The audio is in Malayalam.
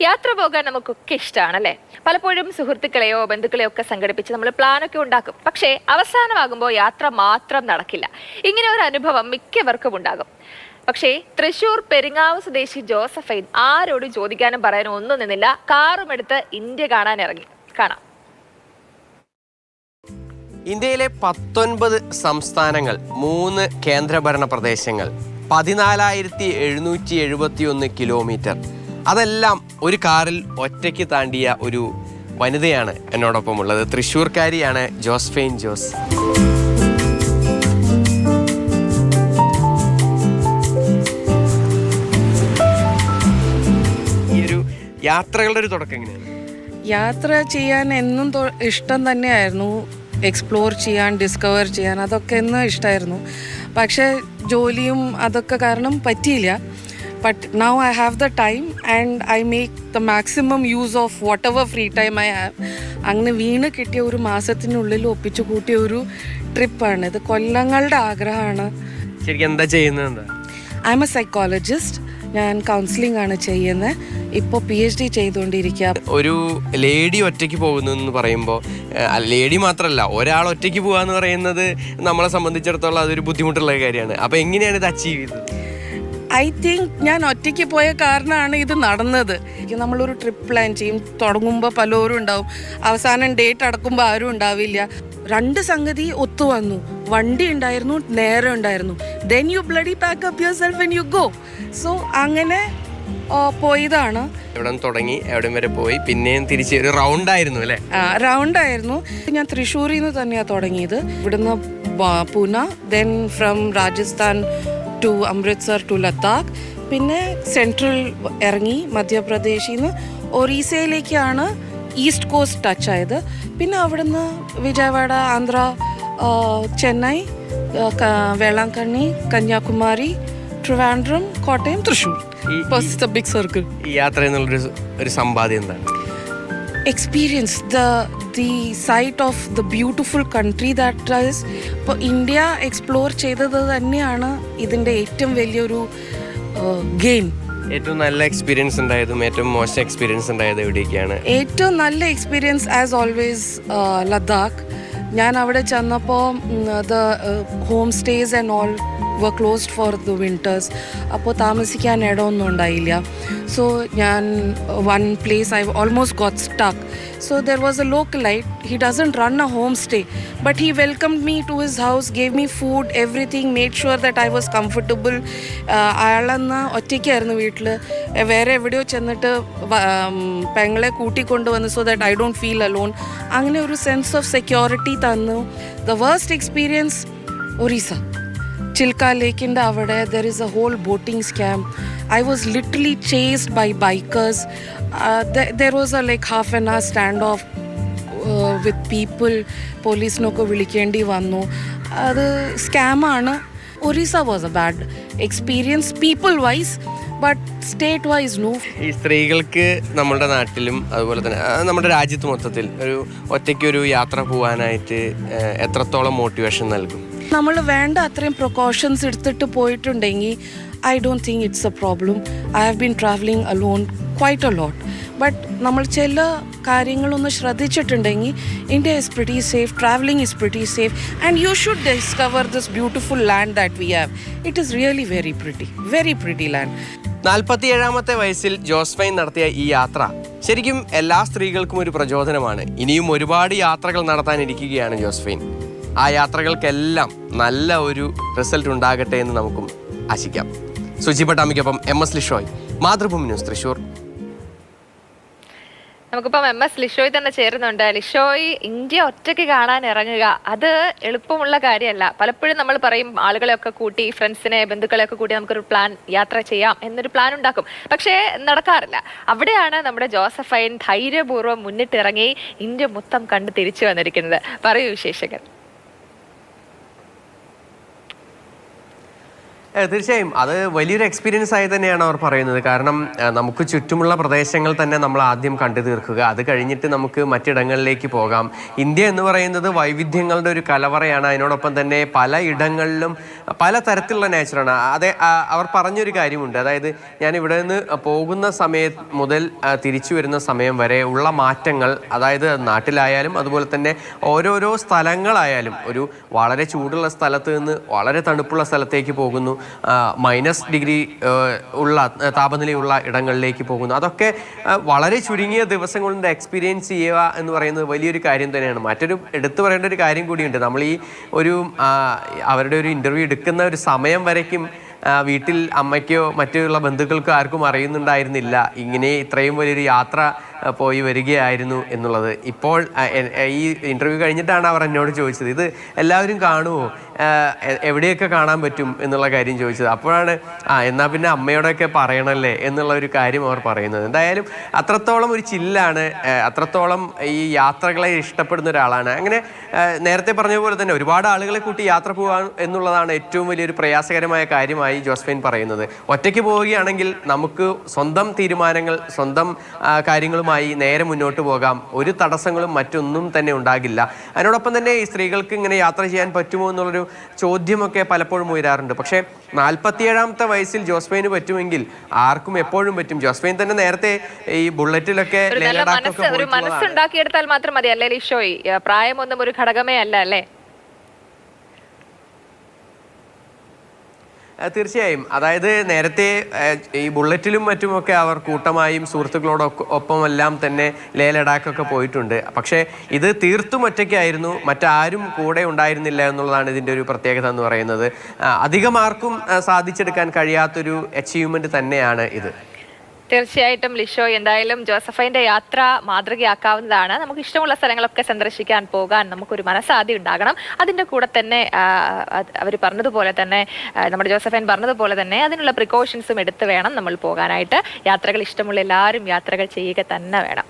യാത്ര പോകാൻ നമുക്കൊക്കെ ഇഷ്ടമാണ് അല്ലേ പലപ്പോഴും സുഹൃത്തുക്കളെയോ ബന്ധുക്കളെയോ ഒക്കെ സംഘടിപ്പിച്ച് നമ്മൾ പ്ലാനൊക്കെ ഉണ്ടാക്കും. പക്ഷേ അവസാനമാകുമ്പോൾ യാത്ര മാത്രം നടക്കില്ല. ഇങ്ങനെ ഒരു അനുഭവം മിക്കവർക്കും ഉണ്ടാകും. പക്ഷേ തൃശൂർ പെരിങ്ങാവ് സ്വദേശി ജോസഫൈൻ ആരോടും ചോദിക്കാനും പറയാനും ഒന്നും നിന്നില്ല. കാറും എടുത്ത് ഇന്ത്യ കാണാൻ ഇറങ്ങി. കാണാം. ഇന്ത്യയിലെ പത്തൊൻപത് സംസ്ഥാനങ്ങൾ മൂന്ന് കേന്ദ്രഭരണ പ്രദേശങ്ങൾ പതിനാലായിരത്തി എഴുന്നൂറ്റി എഴുപത്തി ഒന്ന് കിലോമീറ്റർ അതെല്ലാം ഒരു കാറിൽ ഒറ്റയ്ക്ക് താണ്ടിയ ഒരു വനിതയാണ് എന്നോടൊപ്പം ഉള്ളത് തൃശ്ശൂർക്കാരിയാണ് ജോസ്ഫൈൻ ജോസ്. ഒരു യാത്രകളുടെ ഒരു തുടക്കം എങ്ങനെയാണ്? യാത്ര ചെയ്യാൻ എന്നും ഇഷ്ടം തന്നെയായിരുന്നു. എക്സ്പ്ലോർ ചെയ്യാൻ ഡിസ്കവർ ചെയ്യാൻ അതൊക്കെ എന്നും ഇഷ്ടമായിരുന്നു പക്ഷേ ജോലിയും അതൊക്കെ കാരണം പറ്റിയില്ല. But now I have the time and I make the maximum use of whatever free time I have. അങ്ങനെ വീണ് കിട്ടിയ ഒരു മാസത്തിനുള്ളിൽ ഒപ്പിച്ചു കൂട്ടിയ ഒരു ട്രിപ്പാണ്. ഇത് കൊല്ലങ്ങളുടെ ആഗ്രഹമാണ്. ശരിക്കും എന്താ ചെയ്യുന്നത് ഐ എം എ സൈക്കോളജിസ്റ്റ് ഞാൻ കൗൺസിലിംഗ് ആണ് ചെയ്യുന്നത്. ഇപ്പോൾ പി എച്ച് ഡി ചെയ്തുകൊണ്ടിരിക്കുക. ഒരു ലേഡി ഒറ്റയ്ക്ക് പോകുന്നു എന്ന് പറയുമ്പോൾ ലേഡി മാത്രമല്ല ഒരാൾ ഒറ്റയ്ക്ക് പോകുക എന്ന് പറയുന്നത് നമ്മളെ സംബന്ധിച്ചിടത്തോളം അതൊരു ബുദ്ധിമുട്ടുള്ള കാര്യമാണ്. അപ്പോൾ എങ്ങനെയാണ് ഇത് അച്ചീവ് ചെയ്തത്? ഐ തിങ്ക് ഞാൻ ഒറ്റയ്ക്ക് പോയ കാരണമാണ് ഇത് നടന്നത്. നമ്മളൊരു ട്രിപ്പ് പ്ലാൻ ചെയ്യും. തുടങ്ങുമ്പോൾ പലരും ഉണ്ടാവും. അവസാനം ഡേറ്റ് അടക്കുമ്പോൾ ആരും ഉണ്ടാവില്ല. രണ്ട് സംഗതി ഒത്തു വന്നു. വണ്ടി ഉണ്ടായിരുന്നു നേരം ഉണ്ടായിരുന്നു. Then you bloody pack up yourself and you go so അങ്ങനെ പോയതാണ്. എവിടെ തുടങ്ങി എവിടം വരെ പോയി. പിന്നെയും തിരിച്ച് ഒരു റൗണ്ട് ആയിരുന്നു അല്ലേ? റൗണ്ട് ആയിരുന്നു. ഞാൻ തൃശ്ശൂരിൽ നിന്ന് തന്നെയാണ് തുടങ്ങിയത്. ഇവിടുന്ന് Pune then from Rajasthan to Amritsar to Ladakh പിന്നെ സെൻട്രൽ ഇറങ്ങി മധ്യപ്രദേശിൽ നിന്ന് ഒറീസയിലേക്കാണ് ഈസ്റ്റ് കോസ്റ്റ് ടച്ച് ആയത്. പിന്നെ അവിടുന്ന് വിജയവാഡ ആന്ധ്ര ചെന്നൈ വേളാങ്കണ്ണി കന്യാകുമാരി ട്രിവാൻഡ്രം കോട്ടയം തൃശ്ശൂർ. ബിഗ് സർക്കിൾ യാത്ര എന്നുള്ളൊരു ഒരു സമ്പാദ്യം എന്താണ്? Experience the the sight of the beautiful country that is. ഇപ്പോൾ ഇന്ത്യ എക്സ്പ്ലോർ ചെയ്തത് തന്നെയാണ് ഇതിന്റെ ഏറ്റവും വലിയൊരു ഗെയിം ഏറ്റവും നല്ല എക്സ്പീരിയൻസ് ഉണ്ടായതും ഏറ്റവും മോശം എക്സ്പീരിയൻസ് ഉണ്ടായത് എവിടെയൊക്കെയാണ്? ഏറ്റവും നല്ല എക്സ്പീരിയൻസ് ആസ് ഓൾവേസ് ലഡാക്ക്. ഞാൻ അവിടെ ചെന്നപ്പോൾ the home stays and all were closed for the winters അപ്പോൾ താമസിക്കാൻ ഇടമൊന്നും ഉണ്ടായില്ല. സോ ഞാൻ one place I almost got stuck so there was a local light he doesn't run a home stay but he welcome me to his house gave me food everything made sure that I was comfortable അയാളെന്ന് ഒറ്റയ്ക്കായിരുന്നു വീട്ടിൽ വേറെ എവിടെയോ ചെന്നിട്ട് പെങ്ങളെ കൂട്ടിക്കൊണ്ടുവന്ന് so that I don't feel alone അങ്ങനെ ഒരു സെൻസ് ഓഫ് സെക്യൂരിറ്റി തന്നു. The worst experience Orissa. Chilka ലേക്കിന്റെ അവിടെ there is a whole boating scam I was literally chased by bikers there was a like half an hour stand off with people പോലീസിനൊക്കെ വിളിക്കേണ്ടി വന്നു. അത് സ്കാമാണ് Orissa was a bad experience people wise but state wise no ഈ സ്ത്രീകൾക്ക് നമ്മുടെ നാട്ടിലും അതുപോലെ തന്നെ ആ, നമ്മുടെ രാജ്യത്ത് മൊത്തത്തിൽ ഒരു ഒറ്റയ്ക്ക് ഒരു യാത്ര പോകാനായിട്ട് എത്രത്തോളം മോട്ടിവേഷൻ നൽകും? നമ്മൾ വേണ്ട അത്രയും പ്രിക്കോഷൻസ് എടുത്തിട്ട് പോയിട്ടുണ്ടെങ്കിൽ I don't think it's a problem I have been travelling alone quite a lot but നമ്മൾ ചില കാര്യങ്ങളൊന്ന് ശ്രദ്ധിച്ചിട്ടുണ്ടെങ്കിൽ India is pretty safe travelling is pretty safe and you should discover this beautiful land that we have it is really very pretty very pretty land നാൽപ്പത്തിയേഴാമത്തെ വയസ്സിൽ ജോസ്ഫൈൻ നടത്തിയ ഈ യാത്ര ശരിക്കും എല്ലാ സ്ത്രീകൾക്കും ഒരു പ്രചോദനമാണ്. ഇനിയും ഒരുപാട് യാത്രകൾ നടത്താനിരിക്കുകയാണ് ജോസ്ഫൈൻ. ആ യാത്രകൾക്കെല്ലാം നല്ല ഒരു റിസൾട്ട് ഉണ്ടാകട്ടെ എന്ന് നമുക്കും ആശിക്കാം. Suji പട്ടാമിക്കൊപ്പം M S Lishoy Mathrubhumi news Thrissur. നമുക്കിപ്പം എം എസ് ലിഷോയ് തന്നെ ചേരുന്നുണ്ട്. ലിഷോയ് ഇന്ത്യ ഒറ്റയ്ക്ക് കാണാൻ ഇറങ്ങുക അത് എളുപ്പമുള്ള കാര്യമല്ല. പലപ്പോഴും നമ്മൾ പറയും ആളുകളെയൊക്കെ കൂട്ടി ഫ്രണ്ട്സിനെ ബന്ധുക്കളെയൊക്കെ കൂട്ടി നമുക്കൊരു പ്ലാൻ യാത്ര ചെയ്യാം എന്നൊരു പ്ലാൻ ഉണ്ടാക്കും. പക്ഷേ നടക്കാറില്ല. അവിടെയാണ് നമ്മുടെ ജോസഫൈൻ ധൈര്യപൂർവം മുന്നിട്ടിറങ്ങി ഇന്ത്യ മൊത്തം കണ്ട് തിരിച്ചു വന്നിരിക്കുന്നത്. പറയൂ വിശേഷങ്ങൾ തീർച്ചയായും. അത് വലിയൊരു എക്സ്പീരിയൻസ് ആയി തന്നെയാണ് അവർ പറയുന്നത്. കാരണം നമുക്ക് ചുറ്റുമുള്ള പ്രദേശങ്ങൾ തന്നെ നമ്മൾ ആദ്യം കണ്ടു തീർക്കുക. അത് കഴിഞ്ഞിട്ട് നമുക്ക് മറ്റിടങ്ങളിലേക്ക് പോകാം. ഇന്ത്യ എന്ന് പറയുന്നത് വൈവിധ്യങ്ങളുടെ ഒരു കലവറയാണ്. അതിനോടൊപ്പം തന്നെ പല ഇടങ്ങളിലും പല തരത്തിലുള്ള നേച്ചറാണ് അതെ അവർ പറഞ്ഞൊരു കാര്യമുണ്ട്. അതായത് ഞാൻ ഇവിടെ നിന്ന് പോകുന്ന സമയം മുതൽ തിരിച്ചു വരുന്ന സമയം വരെ ഉള്ള മാറ്റങ്ങൾ അതായത് നാട്ടിലായാലും അതുപോലെ തന്നെ ഓരോരോ സ്ഥലങ്ങളായാലും ഒരു വളരെ ചൂടുള്ള സ്ഥലത്ത് നിന്ന് വളരെ തണുപ്പുള്ള സ്ഥലത്തേക്ക് പോകുന്നു. മൈനസ് ഡിഗ്രി ഉള്ള താപനിലയുള്ള ഇടങ്ങളിലേക്ക് പോകുന്നു. അതൊക്കെ വളരെ ചുരുങ്ങിയ ദിവസം കൊണ്ട് എക്സ്പീരിയൻസ് ചെയ്യുക എന്ന് പറയുന്നത് വലിയൊരു കാര്യം തന്നെയാണ്. മറ്റൊരു എടുത്തു പറയേണ്ട ഒരു കാര്യം കൂടിയുണ്ട്. നമ്മൾ ഈ ഒരു അവരുടെ ഒരു ഇന്റർവ്യൂ എടുക്കുന്ന ഒരു സമയം വരയ്ക്കും വീട്ടിൽ അമ്മയ്ക്കോ മറ്റുള്ള ബന്ധുക്കൾക്കോ ആർക്കും അറിയുന്നുണ്ടായിരുന്നില്ല. ഇങ്ങനെ ഇത്രയും വലിയൊരു യാത്ര പോയി വരികയായിരുന്നു എന്നുള്ളത്. ഇപ്പോൾ ഈ ഇന്റർവ്യൂ കഴിഞ്ഞിട്ടാണ് അവർ എന്നോട് ചോദിച്ചത്. ഇത് എല്ലാവരും കാണുമോ എവിടെയൊക്കെ കാണാൻ പറ്റും എന്നുള്ള കാര്യം ചോദിച്ചത്. അപ്പോഴാണ് ആ എന്നാൽ പിന്നെ അമ്മയോടൊക്കെ പറയണല്ലേ എന്നുള്ള ഒരു കാര്യം അവർ പറയുന്നത്. എന്തായാലും അത്രത്തോളം ഒരു ചില്ലാണ് അത്രത്തോളം ഈ യാത്രകളെ ഇഷ്ടപ്പെടുന്ന ഒരാളാണ്. അങ്ങനെ നേരത്തെ പറഞ്ഞ പോലെ തന്നെ ഒരുപാട് ആളുകളെ കൂട്ടി യാത്ര പോകാൻ എന്നുള്ളതാണ് ഏറ്റവും വലിയൊരു പ്രയാസകരമായ കാര്യമായി ജോസ്ഫൈൻ പറയുന്നത്. ഒറ്റയ്ക്ക് പോവുകയാണെങ്കിൽ നമുക്ക് സ്വന്തം തീരുമാനങ്ങൾ സ്വന്തം ആ, കാര്യങ്ങളുമായി നേരെ മുന്നോട്ട് പോകാം. ഒരു തടസ്സങ്ങളും മറ്റൊന്നും തന്നെ ഉണ്ടാകില്ല. അതിനോടൊപ്പം തന്നെ ഈ സ്ത്രീകൾക്ക് ഇങ്ങനെ യാത്ര ചെയ്യാൻ പറ്റുമോ എന്നുള്ളൊരു ചോദ്യമൊക്കെ പലപ്പോഴും ഉയരാറുണ്ട്. പക്ഷേ നാൽപ്പത്തിയേഴാമത്തെ വയസ്സിൽ ജോസ്ഫൈന് പറ്റുമെങ്കിൽ ആർക്കും എപ്പോഴും പറ്റും. ജോസ്ഫൈൻ തന്നെ നേരത്തെ ഈ ബുള്ളറ്റിലൊക്കെ ഒരു. മനസ്സുണ്ടാക്കിയെടുത്താൽ മാത്രം മതി അല്ലേ ലിഷോയ്? പ്രായമൊന്നും ഒരു ഘടകമേ അല്ല അല്ലേ? തീർച്ചയായും. അതായത് നേരത്തെ ഈ ബുള്ളറ്റിലും മറ്റുമൊക്കെ അവർ കൂട്ടമായും സുഹൃത്തുക്കളോടൊക്കെ ഒപ്പമെല്ലാം തന്നെ ലേ ലഡാക്കൊക്കെ പോയിട്ടുണ്ട്. പക്ഷേ ഇത് തീർത്തും ഒറ്റയ്ക്കായിരുന്നു. മറ്റാരും കൂടെ ഉണ്ടായിരുന്നില്ല എന്നുള്ളതാണ് ഇതിന്റെ ഒരു പ്രത്യേകത എന്ന് പറയുന്നത്. അധികമാർക്കും സാധിച്ചെടുക്കാൻ കഴിയാത്തൊരു അച്ചീവ്മെന്റ് തന്നെയാണ് ഇത്. തീർച്ചയായിട്ടും ലിഷോ എന്തായാലും ജോസഫൈന്റെ യാത്ര മാതൃകയാക്കാവുന്നതാണ്. നമുക്ക് ഇഷ്ടമുള്ള സ്ഥലങ്ങളൊക്കെ സന്ദർശിക്കാൻ പോകാൻ നമുക്കൊരു മനസ്സാദ്യം ഉണ്ടാകണം. അതിന്റെ കൂടെ തന്നെ അവർ പറഞ്ഞതുപോലെ തന്നെ നമ്മുടെ ജോസഫൈൻ പറഞ്ഞതുപോലെ തന്നെ അതിനുള്ള പ്രിക്കോഷൻസും എടുത്ത് വേണം നമ്മൾ പോകാനായിട്ട്. യാത്രകൾ ഇഷ്ടമുള്ള എല്ലാവരും യാത്രകൾ ചെയ്യുക തന്നെ വേണം.